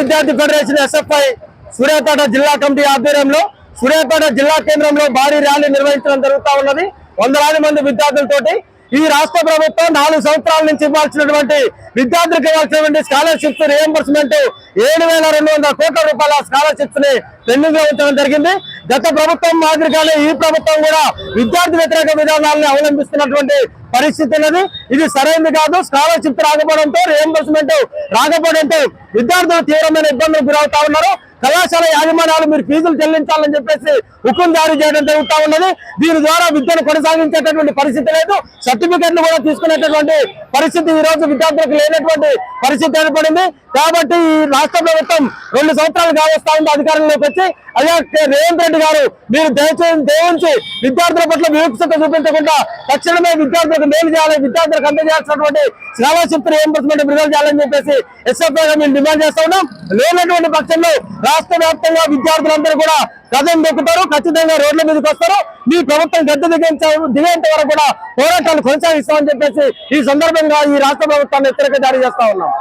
విద్యార్థి federation SFI Suryapet జిల్లా committee ఆధ్వర్యంలో సూర్యాపేట జిల్లా కేంద్రంలో భారీ ర్యాలీ నిర్వహించడం జరుగుతా ఉన్నది. వందలాది మంది విద్యార్థులతోటి ఈ రాష్ట్ర ప్రభుత్వం నాలుగు సంవత్సరాల నుంచి ఇవ్వాల్సినటువంటి విద్యార్థులకు ఇవ్వాల్సినటువంటి స్కాలర్షిప్స్ రియంబర్స్మెంట్ ఏడు వేల రెండు వందల కోట్ల రూపాయల స్కాలర్షిప్స్ని పెండింగ్లో ఉంచడం జరిగింది. గత ప్రభుత్వం మాదిరిగానే ఈ ప్రభుత్వం కూడా విద్యార్థి వ్యతిరేక విధానాలను అవలంబిస్తున్నటువంటి పరిస్థితి ఇది సరైనది కాదు. స్కాలర్షిప్ రాకపోవడంతో రియంబర్స్మెంట్ రాకపోవడంతో విద్యార్థులు తీవ్రమైన ఇబ్బందులకు గురవుతా ఉన్నారు. కళాశాల యాజమాన్యాలు మీరు ఫీజులు చెల్లించాలని చెప్పేసి హుకుం జారీ చేయడం జరుగుతా ఉన్నది. దీని ద్వారా విద్యను కొనసాగించేటటువంటి పరిస్థితి లేదు. సర్టిఫికెట్లు కూడా తీసుకునేటటువంటి పరిస్థితి ఈ రోజు విద్యార్థులకు లేనటువంటి పరిస్థితి ఏర్పడింది. కాబట్టి ఈ రాష్ట్ర ప్రభుత్వం రెండు సంవత్సరాలు కావస్తా ఉంది అధికారంలోకి వచ్చి. అయ్యా రేవంత్ రెడ్డి గారు మీరు దయచేసి దేవించి విద్యార్థుల పట్ల వివక్షత చూపించకుండా తక్షణమే విద్యార్థులకు మేలు చేయాలి విద్యార్థులకు అందజేయాల్సినటువంటి స్కాలర్షిప్ రియంబర్స్మెంట్ విడుదల చేయాలని చెప్పేసి ఎస్ఎఫ్ఐ మేము డిమాండ్ చేస్తా ఉన్నాం. లేనటువంటి పక్షంలో రాష్ట్ర వ్యాప్తంగా విద్యార్థులందరూ కూడా కథం దొక్కుతారు ఖచ్చితంగా రోడ్ల మీదకి వస్తారు. మీ ప్రభుత్వం గద్దె దిగేంత దిగేంత వరకు కూడా పోరాటాలు కొనసాగిస్తామని చెప్పేసి ఈ సందర్భంగా ఈ రాష్ట్ర ప్రభుత్వాన్ని హెచ్చరిక జారీ చేస్తా ఉన్నాం.